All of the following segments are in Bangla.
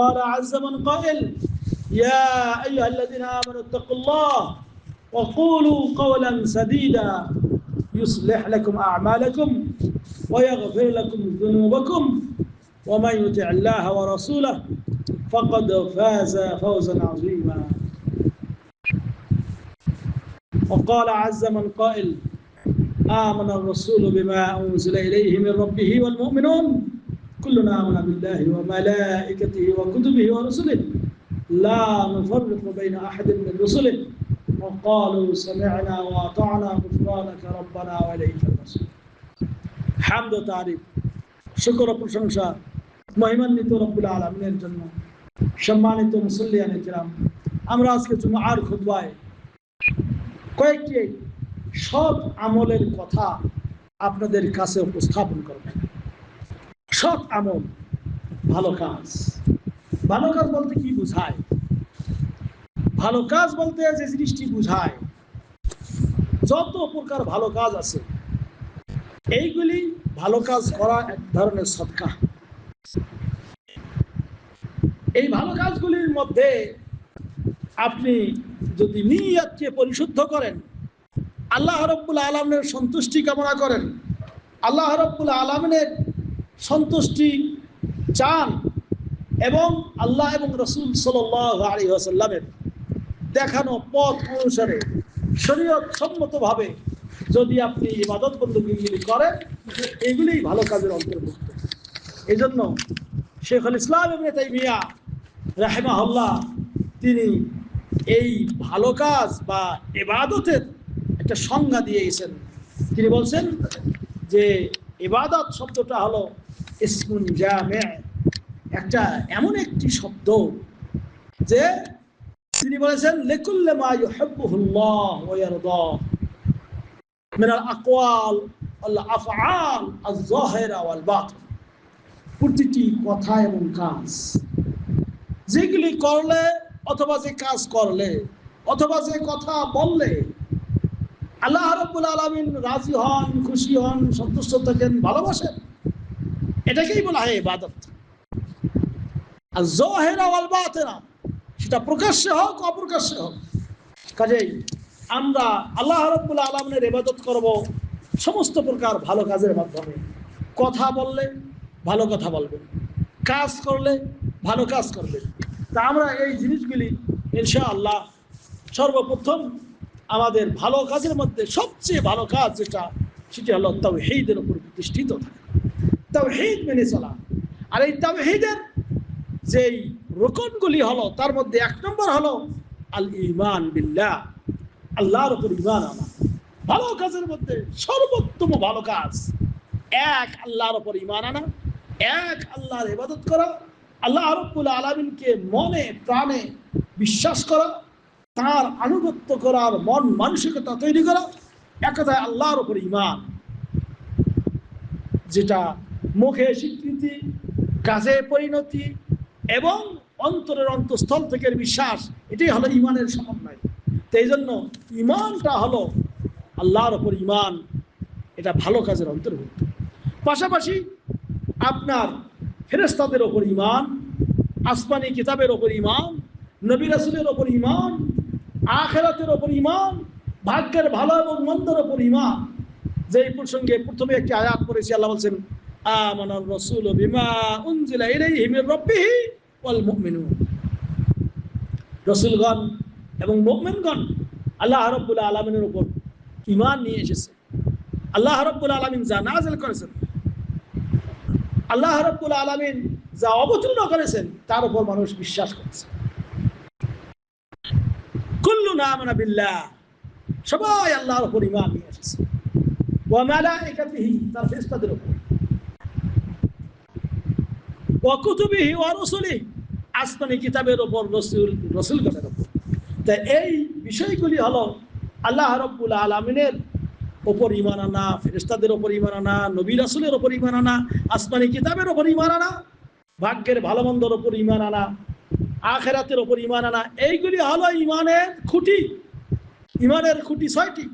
قال عز من قائل يا أيها الذين آمنوا اتقوا الله وقولوا قولا سديدا يصلح لكم أعمالكم ويغفر لكم ذنوبكم ومن يطع الله ورسوله فقد فاز فوزا عظيما. وقال عز من قائل آمن الرسول بما أنزل إليه من ربه والمؤمنون كلنا آمن بالله وملائكته وكتبه ورسله لا نفرق بين أحد من رسله وقالوا سمعنا وأطعنا غفرانك ربنا وإليك المصير حمد تعريف شكر প্রশংসা মহিমান্বিত রব্বুল আলমিনের জন্য সম্মানিত মুসল্লিয়ান কিরাম আমরা আজকে জুমার খুতবায় কয়েকটি সৎ আমলের কথা আপনাদের কাছে উপস্থাপন করবেন আমল, ভালো কাজ। ভালো কাজ বলতে কি বোঝায়? ভালো কাজ বলতে যে জিনিসটি বোঝায়, যত প্রকার ভালো কাজ আছে, এইগুলি ভালো কাজ করা এক ধরনের সৎকা। এই ভালো কাজগুলির মধ্যে আপনি যদি নিয়াতকে পরিশুদ্ধ করেন, আল্লাহ রব্বুল আলমের সন্তুষ্টি কামনা করেন। আল্লাহ রব্বুল আলমের সন্তুষ্টি চান এবং আল্লাহ এবং রসুল সাল্লি আসাল্লামের দেখানো পথ অনুসারে শরীয়ত সম্মতভাবে যদি আপনি ইবাদত বন্দুকিগুলি করেন, এগুলি ভালো কাজের অন্তর্ভুক্ত। এই জন্য শেখ আল ইসলাম এবং তাই মিয়া রাহেমাহল্লা তিনি এই ভালো কাজ বা এবাদতের একটা সংজ্ঞা দিয়ে গেছেন তিনি বলছেন যে এবাদত শব্দটা হলো ইসমুন জামে। একটা এমন একটি শব্দ যে তিনি বলেছেন, লেকুল্লে মা ইউহিব্বুহুল্লাহ ওয়া ইয়ারদা। মিন আল আকওয়াল আল আফআল আল যাহিরা ওয়াল বাতিন। প্রতিটি কথা এবং কাজ। যেগুলি করলে অথবা যে কাজ করলে, অথবা যে কথা বললে আল্লাহ রব্বুল আলমিন রাজি হন, খুশি হন, সন্তুষ্ট থাকেন, ভালোবাসেন। এটাকেই বলা হয় ইবাদত। আর সেটা প্রকাশ্যে হোক, অপ্রকাশ্যে হোক। কাজেই আমরা আল্লাহ রব্বুল আলমিনের ইবাদত করব সমস্ত প্রকার ভালো কাজের মাধ্যমে। কথা বললে ভালো কথা বলবেন কাজ করলে ভালো কাজ করবেন তা আমরা এই জিনিসগুলি ইনশা আল্লাহ সর্বপ্রথম আমাদের ভালো কাজের মধ্যে সবচেয়ে ভালো কাজ যেটা, সেটি হলো তাওহীদের উপর প্রতিষ্ঠিত থাকে। তাওহীদ মেনে চলা। আর এই তাওহীদের যেই রোকনগুলি হলো, তার মধ্যে এক নম্বর হলো আল ইমান বিল্লাহ। আল্লাহর উপর ইমান আনা। ভালো কাজের মধ্যে সর্বোত্তম ভালো কাজ। এক, আল্লাহর উপর ইমান আনা। এক, আল্লাহর ইবাদত করা। আল্লাহ রব্বুল আলমিনকে মনে, প্রাণে বিশ্বাস করা। তার আনুগত্য করার মন মানসিকতা তৈরি করা একথায় আল্লাহর উপর ইমান যেটা মুখে স্বীকৃতি, কাজে পরিণতি এবং অন্তরের অন্তঃস্থল থেকে বিশ্বাস, এটাই হলো ইমানের সমন্বয়। তো এই জন্য ইমানটা হলো আল্লাহর ওপর ইমান এটা ভালো কাজের অন্তর্ভুক্ত। পাশাপাশি আপনার ফেরেস্তাদের ওপর ইমান আসমানি কিতাবের ওপর ইমান নবী রাসুলের ওপর ইমান আখেরাতের ওপর ইমান ভাগ্যের ভালো এবং মন্দের ওপর ইমান যে প্রসঙ্গে প্রথমে একটি আয়াত করেছি আল্লাহ বলছেন, আমানার রসুল বিমা উনজিলা ইলাইহি মির রাব্বিহি ওয়াল মুমিনুন। রসুলগণ এবং মুমিনগণ আল্লাহ ইমান নিয়ে এসেছে। আল্লাহ রাব্বুল আলামিন যা করেছেন, আল্লাহ রাব্বুল আলামিন যা অবতীর্ণ করেছেন, তার উপর মানুষ বিশ্বাস করেছে। সবাই আল্লাহর উপর ইমান নিয়ে এসেছে। এই বিষয়গুলি হলো আল্লাহ রব্বুল আলমিনের ওপর ইমান আনা ফেরেস্তাদের ওপর ইমান আনা, নবী রাসুলের ওপর ইমান আনা, আসমানি কিতাবের ওপর ইমান আনা, ভাগ্যের ভালো মন্দর ওপর ইমান আনা আখেরাতের ওপর ইমান আনা। এইগুলি হলো ইমানের খুঁটি। ইমানের খুঁটি ছয়টি।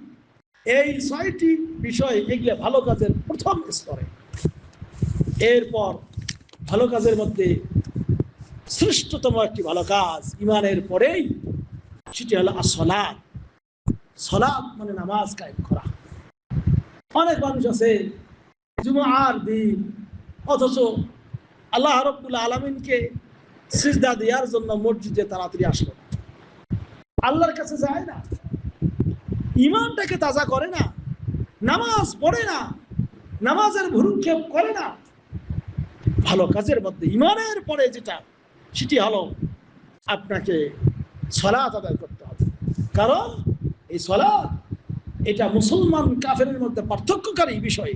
এই ছয়টি বিষয় এগুলো ভালো কাজের প্রথম স্তরে। এরপর ভালো কাজের মধ্যে শ্রেষ্ঠতম একটি ভালো কাজ ইমানের পরেই সেটি হলো আসলাদ সলাদ মানে নামাজ কায়েম করা। অনেক মানুষ আছে জুমার দিন, অথচ আল্লাহ রব্বুল আলমিনকে সিজদা দেওয়ার জন্য মসজিদে তাড়াতাড়ি আসলো। আল্লাহর কাছে যায় না। ইমানটাকে তাজা করে না। নামাজ পড়ে না। নামাজের ভুরুক্ষেপ করে না। ভালো কাজের মধ্যে ইমানের পরে যেটা, সেটি হলো আপনাকে সলাৎ আদায় করতে হবে। কারণ এই সলাৎ, এটা মুসলমান কাফেরের মধ্যে পার্থক্যকারী বিষয়।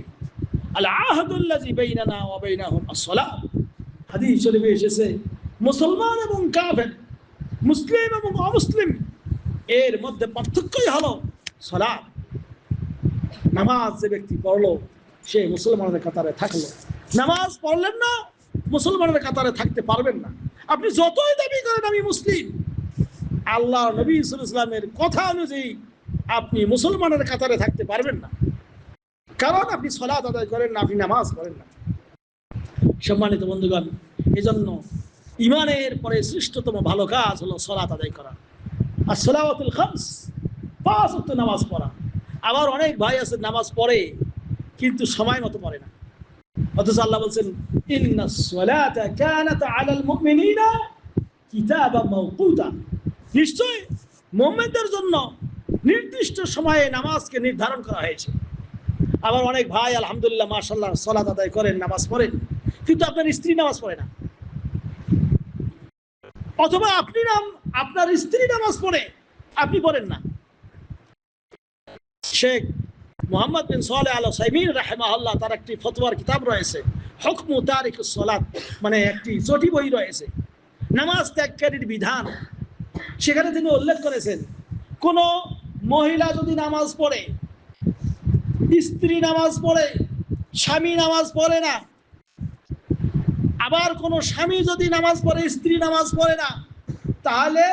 আল আহাদুল্লাজি বাইনানা ওয়া বাইনাহুম as-সালাত হাদিস শরীফে এসেছে মুসলমান এবং কাফের, মুসলিম এবং অমুসলিম, এর মধ্যে পার্থক্যই হলো সলাৎ নামাজ যে ব্যক্তি পড়ল, সে মুসলমানের কাতারে থাকল। নামাজ পড়লেন না, মুসলমানের কাতারে থাকতে পারবেন না। আপনি যতই দাবি করেন আমি মুসলিম, আল্লাহ নবী ইসলামের কথা অনুযায়ী আপনি মুসলমানের কাতারে থাকতে পারবেন না। কারণ আপনি সলাৎ আদায় করেন না, আপনি নামাজ করেন না। সম্মানিত বন্ধুগণ, এজন্য ইমানের পরে শ্রেষ্ঠতম ভালো কাজ হলো সলাৎ আদায় করা। আর সলাওয়াতুল খামস, পাঁচ ওয়াক্ত নামাজ পড়া। আবার অনেক ভাই আছে নামাজ পড়ে, কিন্তু সময় মতো পড়ে না। অথচ আল্লাহ বলছেন, ইন্না সলাতা কানাত আলাল মুমিনিনা কিতাবাম মাওকুতা। নিশ্চয় মুমিনদের জন্য নির্দিষ্ট সময়ে নামাজকে নির্ধারণ করা হয়েছে। আবার অনেক ভাই আলহামদুলিল্লাহ মাশাল্লাহ সলাত আদায় করেন, নামাজ পড়েন। কিন্তু আপনার স্ত্রী নামাজ পড়ে না। অথবা আপনি নাম, আপনার স্ত্রী নামাজ পড়ে, আপনি পড়েন না। শেখ মোহাম্মদ বিন সোয়ালে আল সাইমিন রাহেমাল্লাহ তার একটি ফতোয়ার কিতাব রয়েছে, হকমু তারিক সলাত মানে একটি চটি বই রয়েছে। নামাজ ত্যাগকারীর বিধান। সেখানে তিনি উল্লেখ করেছেন, কোন মহিলা যদি নামাজ পড়ে, স্ত্রী নামাজ পড়ে, স্বামী নামাজ পড়ে না আবার কোন স্বামী যদি নামাজ পড়ে, স্ত্রী নামাজ পড়ে না, তাহলে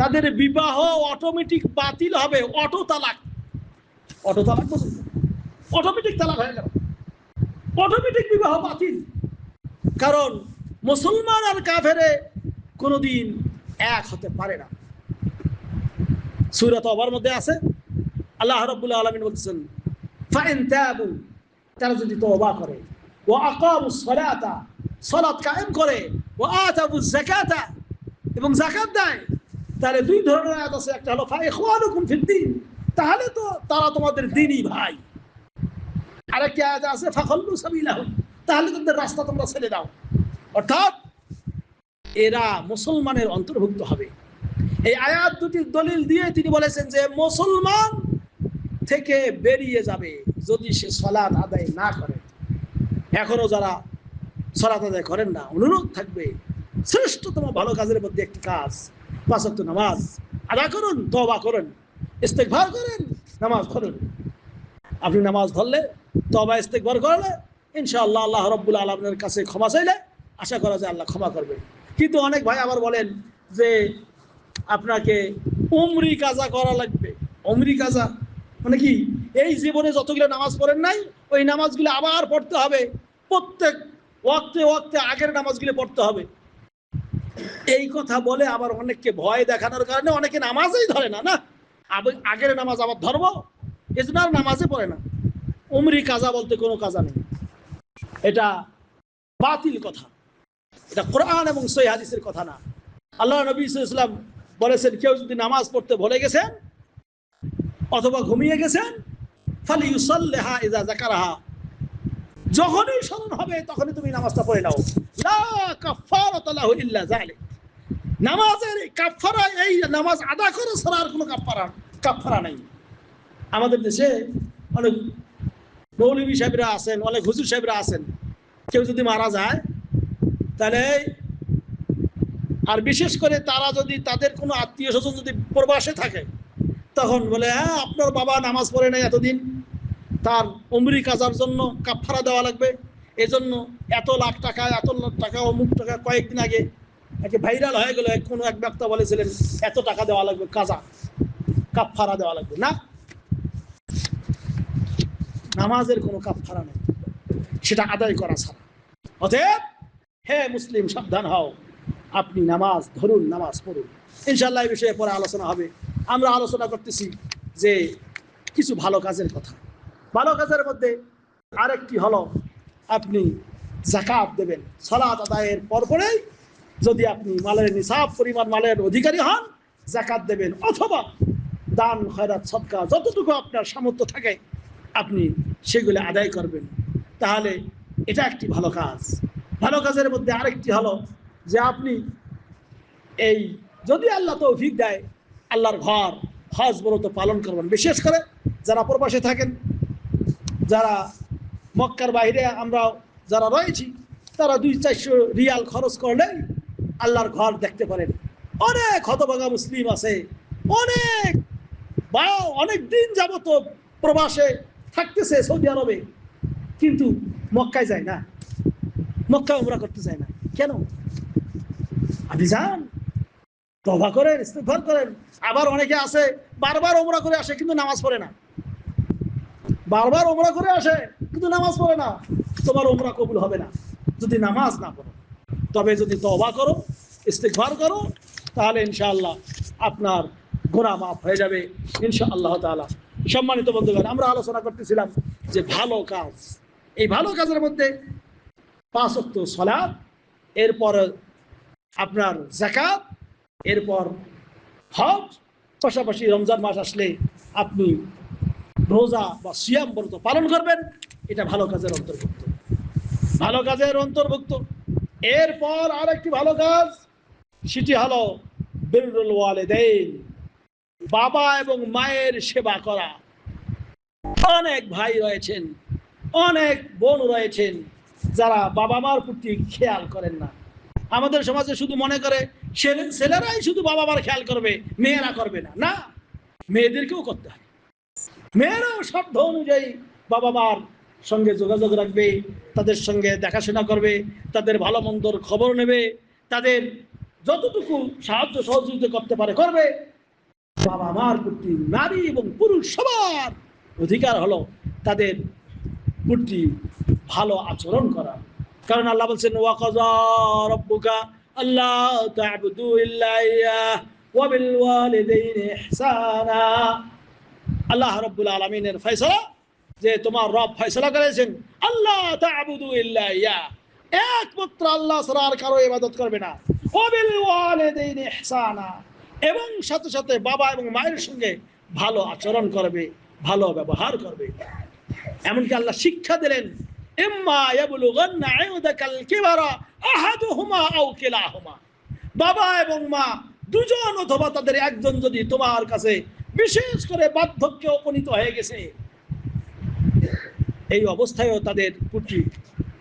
তাদের বিবাহ অটোমেটিক বাতিল হবে অটো তালাক। অটো তালাক অটোমেটিক তালাক হয়ে গেল। অটোমেটিক বিবাহ বাতিল। কারণ মুসলমান আর কাফেরে কোনোদিন এক হতে পারে না। সুরত অবার মধ্যে আছে, আল্লাহ রব্বুল্লাহ আলমিন বলছেন, ফাইন তারা যদি তওবা করে ও কায়েম করে এবং যাকাত দেয়। তাহলে দুই ধরনের আয়াত আছে, একটা হলো ফিদ্দিন তাহলে তো তারা তোমাদের দিনই ভাই। আরেকটি আয়াত আছে, ফাখল্লু তাহলে রাস্তা তোমরা ছেড়ে দাও। অর্থাৎ এরা মুসলমানের অন্তর্ভুক্ত হবে। এই আয়াত দুটির দলিল দিয়ে তিনি বলেছেন যে, মুসলমান থেকে বেরিয়ে যাবে যদি সে সলাদ আদায় না করে। এখনও যারা সলাৎ আদায় করেন না, অনুরোধ থাকবে, শ্রেষ্ঠতম ভালো কাজের মধ্যে একটি কাজ পাঁচক্ত নামাজ আদা করুন তবা করুন ইস্তেকভার করেন, নামাজ ধরুন আপনি নামাজ ধরলে তবা ইস্তেকভার করলে, ইনশাআল্লাহ আল্লাহ রব্বুল আলমের কাছে ক্ষমা চাইলে আশা করা যায় আল্লাহ ক্ষমা করবে কিন্তু অনেক ভাই আবার বলেন যে আপনাকে উমরি কাজা করা লাগবে। অমরি কাজা মানে কি? এই জীবনে যতগুলো নামাজ পড়েন নাই ওই নামাজগুলো আবার পড়তে হবে। প্রত্যেক ওয়াক্তে ওয়াক্তে আগের নামাজগুলো পড়তে হবে। এই কথা বলে আবার অনেককে ভয় দেখানোর কারণে অনেকে নামাজই ধরে না না? আগের নামাজ আবার ধরবো? এজন্য আর নামাজে পড়ে না। উমরি কাজা বলতে কোনো কাজা নেই। এটা বাতিল কথা। এটা কোরআন এবং সই হাদিসের কথা না। আল্লাহ নবী ইসলাম বলেছেন, কেউ যদি নামাজ পড়তে ভুলে গেছেন অথবা ঘুমিয়ে গেছেন ইজা জাকারাহা যখনই স্মরণ হবে, তখনই তুমি নামাজটা পড়ে নাও। লা কাফারাত লাহু ইল্লা যালিক। নামাজের এই নামাজ আদা করে ছাড়া আর কোনো নাই। আমাদের দেশে অনেক মৌলবী সাহেবরা আছেন, অনেক হুজুর সাহেবরা আছেন। কেউ যদি মারা যায়, তাহলে আর বিশেষ করে তারা যদি তাদের কোনো আত্মীয় স্বজন যদি প্রবাসে থাকে, তখন বলে হ্যাঁ আপনার বাবা নামাজ পড়ে নাই এতদিন। তার অমরি কাজার জন্য কাফারা দেওয়া লাগবে। এজন্য এত লাখ টাকা, এত লাখ টাকা অমুক টাকা কয়েকদিন আগে একে ভাইরাল হয়ে গেল। কোনো এক ব্যক্তা বলেছিলেন এত টাকা দেওয়া লাগবে, কাজা কাফারা দেওয়া লাগবে। না, নামাজের কোনো কাফারা নেই। সেটা আদায় করা ছাড়া। অতএব, হে মুসলিম, সাবধান হও। আপনি নামাজ ধরুন, নামাজ পড়ুন। ইনশাল্লাহ এই বিষয়ে পরে আলোচনা হবে। আমরা আলোচনা করতেছি যে কিছু ভালো কাজের কথা। ভালো কাজের মধ্যে আরেকটি হলো আপনি জাকাত দেবেন। সালাত আদায়ের পরপরেই যদি আপনি মালের নিসাব পরিমাণ মালের অধিকারী হন, জাকাত দেবেন। অথবা দান, খয়রাত সৎকা যতটুকু আপনার সামর্থ্য থাকে আপনি সেগুলো আদায় করবেন। তাহলে এটা একটি ভালো কাজ। ভালো কাজের মধ্যে আরেকটি হলো যে আপনি এই যদি আল্লাহ তৌফিক দেয়, আল্লাহর ঘর হজ ব্রত পালন করবেন। বিশেষ করে যারা প্রবাসে থাকেন যারা মক্কার বাইরে আমরা যারা রয়েছি, তারা দুই চারশো রিয়াল খরচ করলেই আল্লাহর ঘর দেখতে পারেন। অনেক হতভাগা মুসলিম আছে, অনেক বা অনেক দিন যাবত প্রবাসে থাকতেছে সৌদি আরবে, কিন্তু মক্কায় যায় না। মক্কা উমরা করতে যায় না। কেন? আপনি যান তবা করেন ইস্তেফার করেন। আবার অনেকে আছে, বারবার ওমরা করে আসে, কিন্তু নামাজ পড়ে না। বারবার ওমরা করে আসে, কিন্তু নামাজ পড়ে না। তোমার ওমরা কবুল হবে না। যদি নামাজ না পড়ো, তবে যদি তবা করো ইস্তেকবার করো, তাহলে ইনশাআল্লাহ আপনার গোনা মাফ হয়ে যাবে ইনশা আল্লাহ তাআলা। সম্মানিত বন্ধুগণ, আমরা আলোচনা করতেছিলাম যে ভালো কাজ। এই ভালো কাজের মধ্যে পাঁচ অক্ত সলাপ এরপর আপনার জাকাত এরপর হজ, পাশাপাশি রমজান মাস আসলে আপনি রোজা বা সিয়াম ব্রত পালন করবেন, এটা ভালো কাজের অন্তর্ভুক্ত। ভালো কাজের অন্তর্ভুক্ত। এরপর আরেকটি ভালো কাজ, সেটি হলো বিরুল ওয়ালেদাইন, বাবা এবং মায়ের সেবা করা। অনেক ভাই রয়েছেন, অনেক বোন রয়েছেন, যারা বাবা মার প্রতি খেয়াল করেন না। আমাদের সমাজে শুধু মনে করে, ছেলে ছেলেরাই শুধু বাবা মার খেয়াল করবে, মেয়েরা করবে না। না, মেয়েদেরকেও করতে হয়। মেয়েরাও সাধ্য অনুযায়ী বাবা মার সঙ্গে যোগাযোগ রাখবে, তাদের সঙ্গে দেখাশোনা করবে, তাদের ভালো মন্দর খবর নেবে, তাদের যতটুকু সাহায্য সহযোগিতা করতে পারে করবে। বাবা মার প্রতি নারী এবং পুরুষ সবার অধিকার হলো তাদের প্রতি ভালো আচরণ করা। কারণ আল্লাহ বলছেন ওয়াকাজা আল্লাহ আল্লাহ রাব্বুল আলামিনের ফয়সালা, যে তোমার রব ফয়সালা করেছেন। আল্লাহ ইয়াহ একমাত্র আল্লাহ আর কারও ইবাদত করবে না। এবং সাথে সাথে বাবা এবং মায়ের সঙ্গে ভালো আচরণ করবে, ভালো ব্যবহার করবে। এমনকি আল্লাহ শিক্ষা দিলেন বাবা এবং মা দুজন অথবা তাদের একজন যদি তোমার কাছে বিশেষ করে বার্ধক্যে উপনীত হয়ে গেছে। এই অবস্থায়ও তাদের প্রতি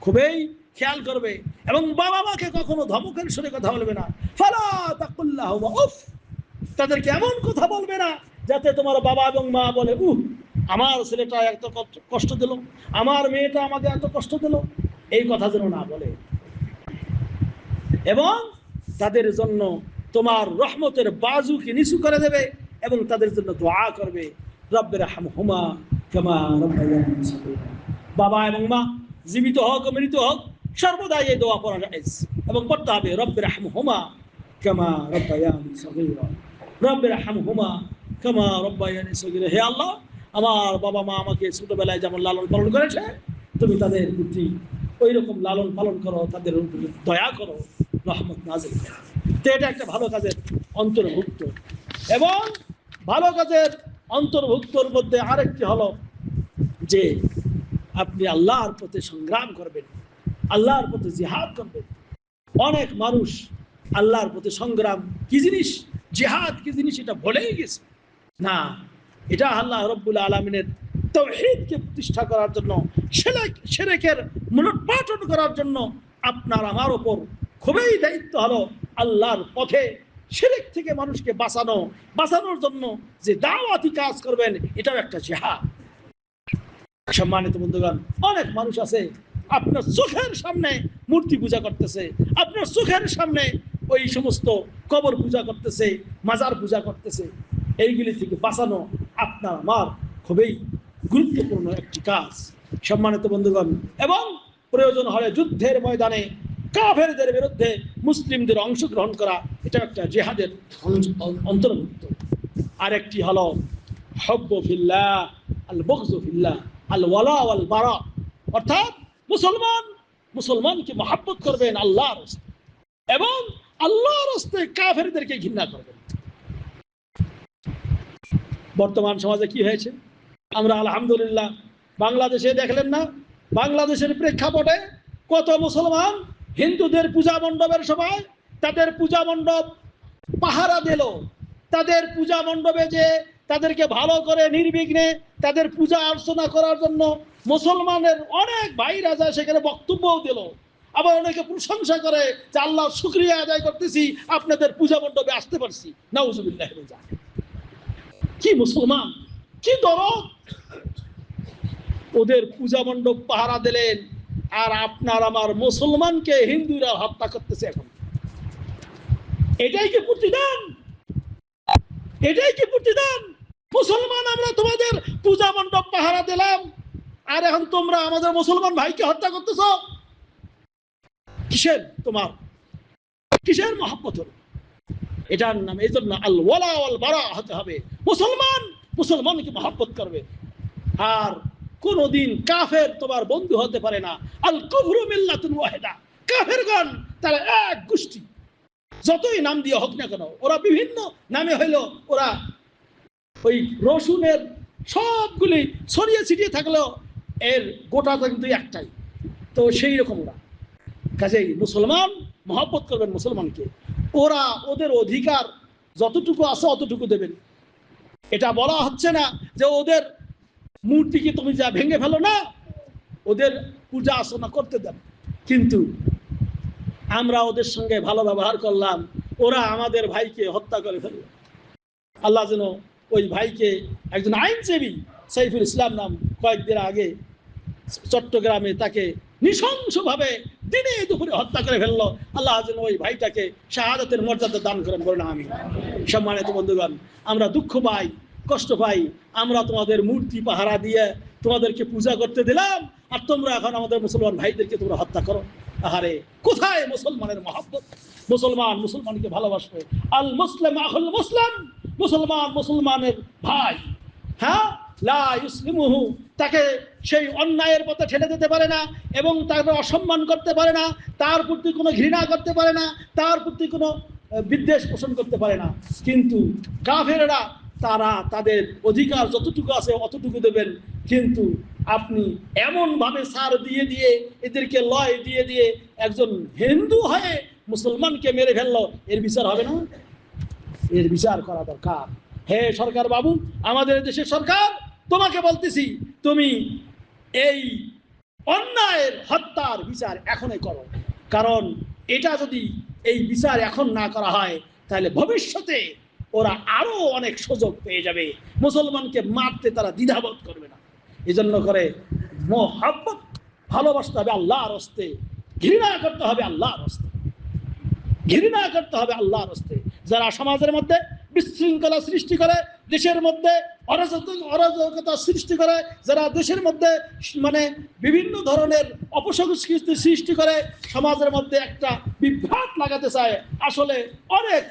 খুবই খেয়াল করবে এবং বাবা মাকে কখনো ধমকের সুরে কথা বলবে না। ফালা তাদেরকে এমন কথা বলবে না যাতে তোমার বাবা এবং মা বলে, উহ, আমার ছেলেটা এত কষ্ট দিল, আমার মেয়েটা আমাকে এত কষ্ট দিল। এই কথা যেন না বলে। এবং তাদের জন্য তোমার রহমতের বাজুকে নিচু করে দেবে। এবং তাদের জন্য দোয়া করবে রব্বের হাম কেমা। বাবা এবং মা, জীবিত হোক, মৃত হোক সর্বদাই এই দোয়া পড়া যায় এবং পড়তে হবে রব্বের হাম কেমা। রব্বের হাম কেমা রব্বায়ানি সগীরা। হে আল্লাহ, আমার বাবা মা আমাকে ছোটবেলায় যেমন লালন পালন করেছে, তুমি তাদের প্রতি ওই রকম লালন পালন করো, তাদের দয়া করো, রহমত নাজিল তো এটা একটা ভালো কাজের অন্তর্ভুক্ত এবং ভালো কাজের অন্তর্ভুক্তর মধ্যে আরেকটি হলো যে আপনি আল্লাহর পথে সংগ্রাম করবেন, আল্লাহর পথে জিহাদ করবেন। অনেক মানুষ আল্লাহর পথে সংগ্রাম কি জিনিস? জিহাদ কি জিনিস এটা ভুলেই গেছে। না, এটা আল্লাহ রব্বুল আলমিনের তৌহিদকে প্রতিষ্ঠা করার জন্য সেরেক সেরেকের মূলোৎপাটন করার জন্য আপনার আমার ওপর খুবই দায়িত্ব হলো আল্লাহর পথে সেরেক থেকে মানুষকে বাঁচানো, বাঁচানোর জন্য যে দাওয়াতি কাজ করবেন, এটাও একটা জেহাদ। সম্মানিত বন্ধুগণ, অনেক মানুষ আছে, আপনার চোখের সামনে মূর্তি পূজা করতেছে, আপনার চোখের সামনে ওই সমস্ত কবর পূজা করতেছে, মাজার পূজা করতেছে, এইগুলি থেকে বাঁচানো আপনার আমার খুবই গুরুত্বপূর্ণ একটি কাজ। সম্মানিত বন্ধুগণ, এবং প্রয়োজন হলে যুদ্ধের ময়দানে কাফেরদের বিরুদ্ধে মুসলিমদের অংশগ্রহণ করা, এটা একটা জেহাদের অন্তর্ভুক্ত। আরেকটি হলো ফিল্লাহ, আল বকজু আল ওয়ালা আল বারা। অর্থাৎ মুসলমান, মুসলমানকে মহাব্বত করবেন আল্লাহর এবং আল্লাহর কাফেরদেরকে ঘৃণা করবেন। বর্তমান সমাজে কি হয়েছে? আমরা আলহামদুলিল্লাহ বাংলাদেশে দেখলেন না, বাংলাদেশের প্রেক্ষাপটে কত মুসলমান হিন্দুদের পূজা মণ্ডপের সময় তাদের পূজা মণ্ডপ পাহারা দিল। তাদের পূজা মণ্ডপে যে তাদেরকে ভালো করে নির্বিঘ্নে তাদের পূজা অর্চনা করার জন্য মুসলমানের অনেক ভাইরা যায় সেখানে বক্তব্যও দিল। আবার অনেকে প্রশংসা করে যে, আল্লাহ শুক্রিয়া আদায় করতেছি, আপনাদের পূজা মণ্ডপে আসতে পারছি। নাউজুবিল্লাহ কি মুসলমান? কি দরদ? ওদের পূজা মণ্ডপ পাহারা দিলেন। আর আপনার আমার মুসলমানকে হিন্দুরা হত্যা করতেছে এখন। এটাই কি প্রতিদান? এটাই কি প্রতিদান? মুসলমান, আমরা তোমাদের পূজা মণ্ডপ পাহারা দিলাম, আর এখন তোমরা আমাদের মুসলমান ভাইকে হত্যা করতেছ। কিসের তোমার? কিসের হলো? এটার নাম, এই জন্য আল ওয়ালা ওয়াল হতে হবে। মুসলমান, মুসলমানকে মহাব্বত করবে। আর কোনদিন কাফের তোমার বন্ধু হতে পারে না। আল কুফরু মিল্লাতুন ওয়াহিদা। কাফেরগণ, তারা এক গোষ্ঠী। যতই নাম দিয়ে হোক না কেন, ওরা বিভিন্ন নামে হইল ওরা ওই রসুনের সবগুলি ছড়িয়ে ছিটিয়ে থাকলেও এর গোটাটা কিন্তু একটাই। তো সেই রকম ওরা। কাজেই মুসলমান, মহব্বত করবেন মুসলমানকে। ওরা ওদের অধিকার যতটুকু আছে অতটুকু দেবেন। এটা বলা হচ্ছে না যে ওদের মূর্তিকে তুমি যা ভেঙে ফেলো না, ওদের পূজা আসনা করতে দেন কিন্তু আমরা ওদের সঙ্গে ভালো ব্যবহার করলাম, ওরা আমাদের ভাইকে হত্যা করে ফেলল। আল্লাহ যেন ওই ভাইকে একজন আইনজীবী সাইফুল ইসলাম নাম কয়েকদিন আগে চট্টগ্রামে তাকে নৃশংসভাবে দিনে দুপুরে হত্যা করে ফেলল। আল্লাহ যেন ওই ভাইটাকে শাহাদাতের মর্যাদা দান করেন বলেন আমি সম্মানিত বন্ধুগণ, আমরা দুঃখ পাই কষ্ট পাই। আমরা তোমাদের মূর্তি পাহারা দিয়ে তোমাদেরকে পূজা করতে দিলাম। আর তোমরা এখন আমাদের মুসলমান ভাইদেরকে তোমরা হত্যা করো। আহারে, কোথায় মুসলমানের মহাব্বত? মুসলমান মুসলমানকে ভালোবাসবে। আল মুসলিম আহুল মুসলিম, মুসলমান মুসলমানের ভাই। হ্যাঁ? লা তাকে সেই অন্যায়ের পথে ঠেলে দিতে পারে না এবং তাকে অসম্মান করতে পারে না, তার প্রতি কোনো ঘৃণা করতে পারে না, তার প্রতি কোনো বিদ্বেষ পোষণ করতে পারে না। কিন্তু কাফেররা তারা তাদের অধিকার যতটুকু আছে অতটুকু দেবেন। কিন্তু আপনি এমনভাবে সার দিয়ে দিয়ে, এদেরকে লয় দিয়ে দিয়ে একজন হিন্দু হয়ে মুসলমানকে মেরে ফেলল, এর বিচার হবে না? এর বিচার করা দরকার। হে সরকার বাবু, আমাদের দেশের সরকার, তোমাকে বলতেছি, তুমি এই অন্যায়ের হত্যার বিচার এখনই করো। কারণ এটা যদি এই বিচার এখন না করা হয়, তাহলে ভবিষ্যতে ওরা আরও অনেক সুযোগ পেয়ে যাবে। মুসলমানকে মারতে তারা দ্বিধাবোধ করবে না। এজন্য করে মোহাব্বত, ভালোবাসতে হবে আল্লাহর হস্তে। ঘৃণা করতে হবে আল্লাহর হস্তে। ঘৃণা করতে হবে আল্লাহর হস্তে। যারা সমাজের মধ্যে বিশৃঙ্খলা সৃষ্টি করে, দেশের মধ্যে অরাজক, অরাজকতা সৃষ্টি করে, যারা দেশের মধ্যে মানে বিভিন্ন ধরনের অপসংস্কৃতি সৃষ্টি করে, সমাজের মধ্যে একটা বিভ্রাট লাগাতে চায়, আসলে অনেক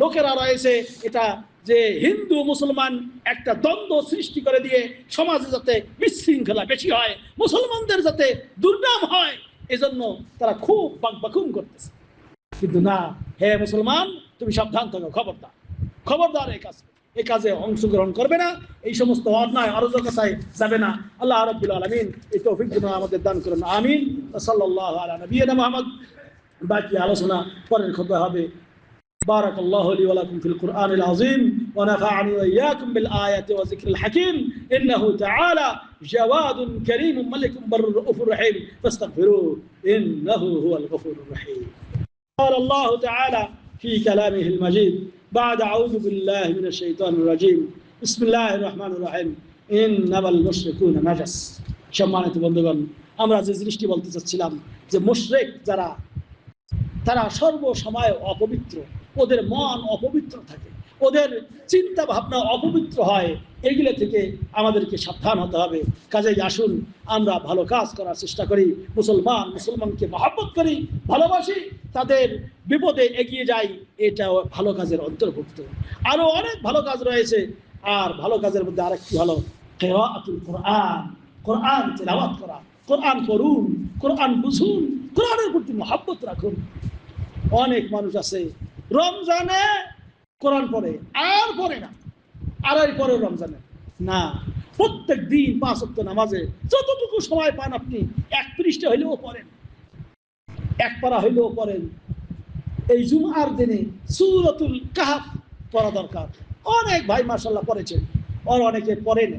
লোকেরা রয়েছে, এটা যে হিন্দু, মুসলমান একটা দ্বন্দ্ব সৃষ্টি করে দিয়ে সমাজে যাতে বিশৃঙ্খলা বেশি হয়, মুসলমানদের যাতে দুর্নাম হয়, এজন্য তারা খুব বাকবাকুম করতেছে। কিন্তু না, হে মুসলমান, তুমি সাবধান থাকো, খবরদার। খবরদার এই কাজ এই কাজে অংশগ্রহণ করবে না, এই সমস্ত অন্যায় অরাজকতায় যাবে না। আল্লাহ রব্বুল আলমিন এই তৌফিক যেন আমাদের দান করেন, আমিন। সাল্লাহ আলা মোহাম্মদ। বাকি আলোচনা পরের খোদা হবে। بارك الله لي ولكم في القرآن العظيم ونفعني وإياكم بالآيات وذكر الحكيم إنه تعالى جواد كريم ملك بر رؤوف رحيم فاستغفروه إنه هو الغفور الرحيم قال الله تعالى في كلامه المجيد بعد أعوذ بالله من الشيطان الرجيم بسم الله الرحمن الرحيم إنما المشركون نجس সম্মানিত বন্ধুগণ আমরা যে জিনিসটি বলতে চাচ্ছিলাম যে মুশরিক যারা তারা সর্বসময় অপবিত্র ওদের মন অপবিত্র থাকে, ওদের চিন্তা ভাবনা অপবিত্র হয়, এগুলো থেকে আমাদেরকে সাবধান হতে হবে। কাজেই আসুন, আমরা ভালো কাজ করার চেষ্টা করি, মুসলমান, মুসলমানকে মহাব্বত করি, ভালোবাসি, তাদের বিপদে এগিয়ে যাই এটাও ভালো কাজের অন্তর্ভুক্ত। আরও অনেক ভালো কাজ রয়েছে, আর ভালো কাজের মধ্যে আরেকটি হলো কোরআন। কোরআন তেলাওয়াত করা, কোরআন পড়ুন, কোরআন বুঝুন, কোরআনের প্রতি মহাব্বত রাখুন। অনেক মানুষ আছে রমজানে কোরআন পড়ে, আর পড়ে না। আড়াই পরে রমজানে। না, প্রত্যেক দিন পাঁচ অক্ট নামাজে যতটুকু সময় পান আপনি, এক পৃষ্ঠে হইলেও পড়েন, এক পারা হইলেও পড়েন। এই জুমার দিনে সুরতুল কাহাফ পড়া দরকার। অনেক ভাই মার্শাল্লাহ পড়েছেন, আর অনেকে পড়েন।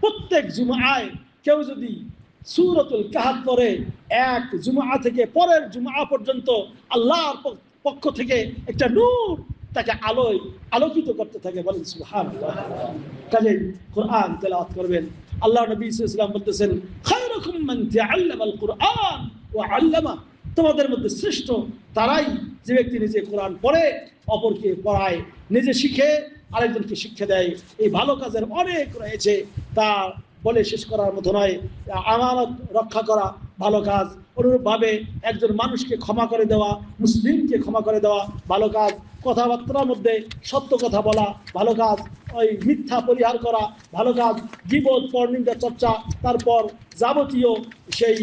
প্রত্যেক জুমায় কেউ যদি সুরতুল কাহাফ পরে এক জুমা থেকে পরের জুমা পর্যন্ত আল্লাহর পক্ষ থেকে একটা নূর তাকে আলোয় আলোকিত করতে থাকে বলেন সুহান কাজে কোরআন তেলাওয়াত করবেন। আল্লাহ নবী ইসলাম বলতেছেন, খায়রুকুম মান তাআল্লামাল কুরআন ওয়া আল্লামা। তোমাদের মধ্যে শ্রেষ্ঠ তারাই যে ব্যক্তি নিজে কোরআন পড়ে, অপরকে পড়ায়, নিজে শিখে, আরেকজনকে শিক্ষা দেয়। এই ভালো কাজের অনেক রয়েছে। তা বলে শেষ করার মতো নয়। আমানত রক্ষা করা ভালো কাজ, অনুরূপভাবে একজন মানুষকে ক্ষমা করে দেওয়া, মুসলিমকে ক্ষমা করে দেওয়া ভালো কাজ, কথাবার্তার মধ্যে সত্য কথা বলা ভালো কাজ, ওই মিথ্যা পরিহার করা ভালো কাজ জীবন পরনিন্দা চর্চা, তারপর যাবতীয় সেই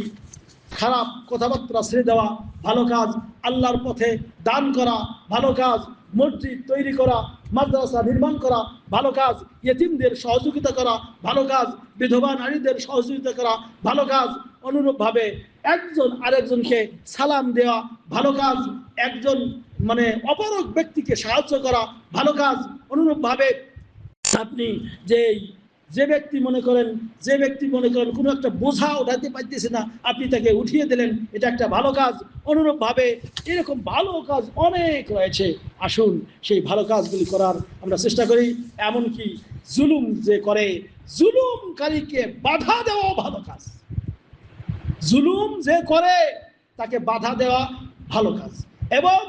খারাপ কথাবার্তা ছেড়ে দেওয়া ভালো কাজ, আল্লাহর পথে দান করা ভালো কাজ মসজিদ তৈরি করা, মাদ্রাসা নির্মাণ করা, ভালো কাজ। ইয়েতিমদের সহযোগিতা করা, ভালো কাজ। বিধবা নারীদের সহযোগিতা করা, ভালো কাজ। অনুরূপভাবে একজন আরেকজনকে সালাম দেওয়া, ভালো কাজ। একজন মানে অপারক ব্যক্তিকে সাহায্য করা, ভালো কাজ। অনুরূপভাবে আপনি যে যে ব্যক্তি মনে করেন, যে ব্যক্তি মনে করেন কোনো একটা বোঝা ওঠাতে পারতেছে না, আপনি তাকে উঠিয়ে দিলেন, এটা একটা ভালো কাজ। অনুরূপভাবে এরকম ভালো কাজ অনেক রয়েছে। আসুন সেই ভালো কাজগুলি করার আমরা চেষ্টা করি। এমনকি জুলুম যে করে, জুলুমকারীকে বাধা দেওয়া ভালো কাজ। জুলুম যে করে, তাকে বাধা দেওয়া ভালো কাজ। এবং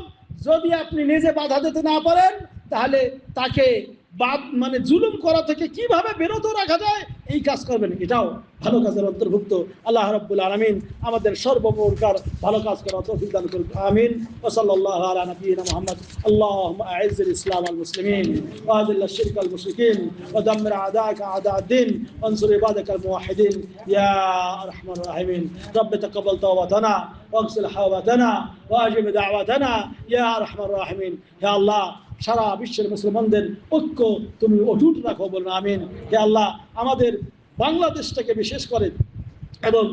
যদি আপনি নিজে বাধা দিতে না পারেন, তাহলে তাকে বাদ মানে জুলুম করা থেকে কিভাবে বিরত রাখা যায় এই কাজ করবেন এটাও ভালো কাজের অন্তর্ভুক্ত আল্লাহ রাব্বুল আলামিন আমাদের সর্বপ্রকার ভালো কাজ করা তৌফিক দান করুন আমিন ওয়া সাল্লাল্লাহু আলা নবিয়িনা মুহাম্মদ اللهم اعز الاسلام والمسلمين واذل الشرك والمشركين ودمر اعداءك اعداء الدين وانصر عبادك الموحدين يا ارحم الراحمين رب تقبل توبتنا واغسل حوبتنا واجب دعوتنا يا ارحم الراحمين يا الله সারা বিশ্বের মুসলমানদের ঐক্য তুমি অটুট রাখো বলুন, আমিন। হে আল্লাহ, আমাদের বাংলাদেশটাকে বিশেষ করে এবং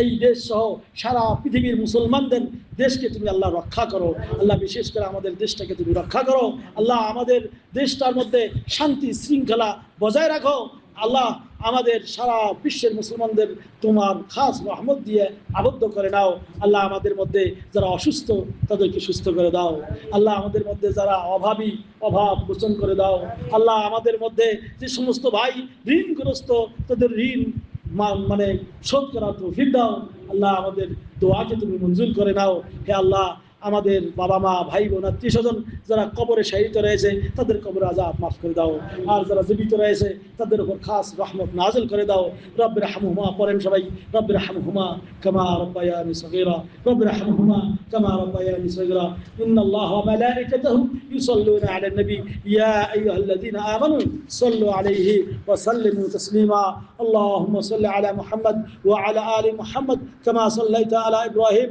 এই দেশ সহ সারা পৃথিবীর মুসলমানদের দেশকে তুমি আল্লাহ রক্ষা করো। আল্লাহ, বিশেষ করে আমাদের দেশটাকে তুমি রক্ষা করো। আল্লাহ, আমাদের দেশটার মধ্যে শান্তি শৃঙ্খলা বজায় রাখো। আল্লাহ আমাদের সারা বিশ্বের মুসলমানদের তোমার খাস রহমত দিয়ে আবদ্ধ করে নাও। আল্লাহ আমাদের মধ্যে যারা অসুস্থ, তাদেরকে সুস্থ করে দাও। আল্লাহ আমাদের মধ্যে যারা অভাবী, অভাব মোচন করে দাও। আল্লাহ আমাদের মধ্যে যে সমস্ত ভাই ঋণগ্রস্ত, তাদের ঋণ মানে শোধ করার তৌফিক দাও। আল্লাহ আমাদের দোয়াকে তুমি মঞ্জুর করে নাও। হে আল্লাহ আমাদের বাবা মা, ভাই বোন, আত্মীয় স্বজন যারা কবরে শাহিত রয়েছে, তাদের কবরে আজাব মাফ করে দাও। আর যারা জীবিত রয়েছে, তাদের উপর খাস রহমত নাজল করে দাও। রব্বির হামহুমা পড়েন সবাই রব্বির হামহুমা কামা রব্বায়ানি সগীরা। রব্বির হামহুমা কামা রব্বায়ানি সগীরা। ইন্নাল্লাহা ওয়া মালাইকাতাহু ইউসাল্লুনা আলান নবী। ইয়া আইয়ুহাল্লাযীনা আমানু সাল্লু আলাইহি ওয়া সাল্লিমু তাসলিমা। আল্লাহুম্মা সাল্লি আলা মুহাম্মদ ওয়া আলা আলি মুহাম্মদ কামা সাল্লাইতা আলা ইব্রাহিম।